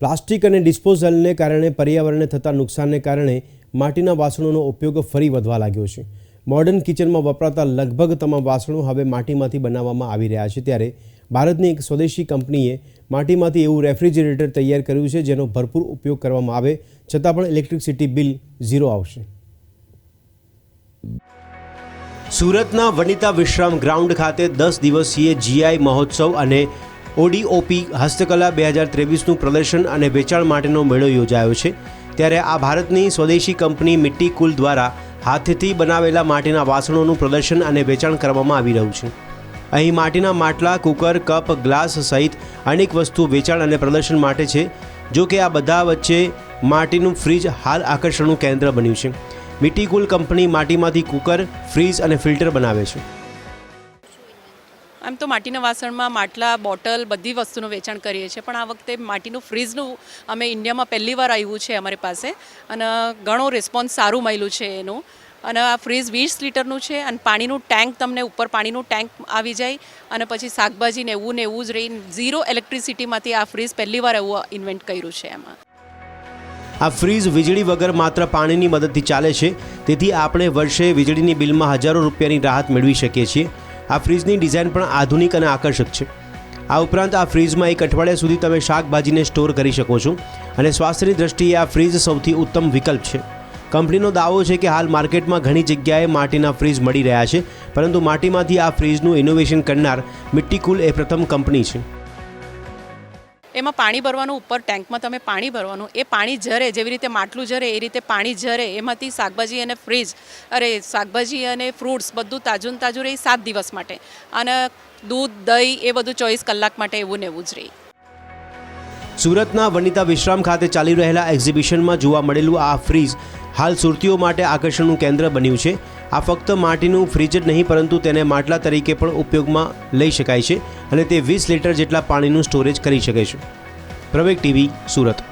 Plastic અને ડિસ્પોઝલને કારણે પર્યાવરણને થતા નુકસાનને કારણે માટીના વાસણોનો ઉપયોગ ફરી વધવા લાગ્યો છે. મોડર્ન કિચનમાં વપરાતા લગભગ તમામ વાસણો હવે માટીમાંથી બનાવવામાં આવી રહ્યા છે. ત્યારે ભારતની એક સ્વદેશી કંપનીએ માટીમાંથી એવું રેફ્રિજરેટર તૈયાર કર્યું છે, જેનો ભરપૂર ઉપયોગ કરવામાં આવે, છતાં પણ ઇલેક્ટ્રિસિટી બિલ ઝીરો આવશે. સુરતના વનિતા વિશ્રામ ગ્રાઉન્ડ ખાતે દસ દિવસીય જીઆઈ મહોત્સવ અને ઓડીઓપી હસ્તકલા બે હજાર ત્રેવીસનું પ્રદર્શન અને વેચાણ માટેનો મેળો યોજાયો છે. ત્યારે આ ભારતની સ્વદેશી કંપની મિટ્ટી કુલ દ્વારા હાથથી બનાવેલા માટીના વાસણોનું પ્રદર્શન અને વેચાણ કરવામાં આવી રહ્યું છે. અહીં માટીના માટલા, કુકર, કપ, ગ્લાસ સહિત અનેક વસ્તુઓ વેચાણ અને પ્રદર્શન માટે છે, જો કે આ બધા વચ્ચે માટીનું ફ્રીજ હાલ આકર્ષણનું કેન્દ્ર બન્યું છે. મિટ્ટી કુલ કંપની માટીમાંથી કુકર, ફ્રીજ અને ફિલ્ટર બનાવે છે. આમ તો માટીના વાસણમાં માટલા, બોટલ બધી વસ્તુનું વેચાણ કરીએ છીએ. પણ આ વખતે માટીનું ફ્રીજનું અમે ઇન્ડિયામાં પહેલી વાર આવ્યું છે અમારી પાસે. અને ઘણો રિસ્પોન્સ સારું મળ્યું છે એનું. અને આ ફ્રીજ વીસ લીટરનું છે અને પાણીનું ટેન્ક તમને ઉપર પાણીનું ટેન્ક આવી જાય અને પછી શાકભાજી ને એવું ને એવું જ રહી ઝીરો ઇલેક્ટ્રિસિટીમાંથી આ ફ્રીજ પહેલી વાર એવું ઇન્વેન્ટ કર્યું છે એમાં. આ ફ્રીજ વીજળી વગર માત્ર પાણીની મદદથી ચાલે છે. તેથી આપણે વર્ષે વીજળીની બિલમાં હજારો રૂપિયાની રાહત મેળવી શકીએ છીએ. આ ફ્રીજની ડિઝાઇન પણ આધુનિક અને આકર્ષક છે. આ ઉપરાંત આ ફ્રીજમાં એક અઠવાડિયા સુધી તમે શાકભાજીને સ્ટોર કરી શકો છો અને સ્વાસ્થ્યની દ્રષ્ટિએ આ ફ્રીજ સૌથી ઉત્તમ વિકલ્પ છે. કંપનીનો દાવો છે કે હાલ માર્કેટમાં ઘણી જગ્યાએ માટીના ફ્રીજ મળી રહ્યા છે, પરંતુ માટીમાંથી આ ફ્રીજનું ઇનોવેશન કરનાર મિટ્ટી કુલ એ પ્રથમ કંપની છે. એમાં પાણી ભરવાનું ઉપર ટેન્કમાં તમે પાણી ભરવાનું. એ પાણી જરે જેવી રીતે માટલું જરે એ રીતે પાણી જરે એમાંથી શાકભાજી અને ફ્રીજ અરે શાકભાજી અને ફ્રૂટ્સ બધું તાજું તાજું રહે સાત દિવસ માટે. અને દૂધ, દહીં એ બધું ચોવીસ કલાક માટે એવું ને એવું જ રહે. સુરતના વનિતા વિશ્રામ ખાતે ચાલી રહેલા એક્ઝિબિશનમાં જોવા મળેલું આ ફ્રીજ હાલ સુરતીઓ માટે આકર્ષણનું કેન્દ્ર બન્યું છે. આ ફક્ત માટીનું ફ્રીજ જ નહીં, પરંતુ તેને માટલા તરીકે પણ ઉપયોગમાં લઈ શકાય છે અને તે વીસ લીટર જેટલા પાણીનું સ્ટોરેજ કરી શકે છે. પ્રવેગ ટીવી, સુરત.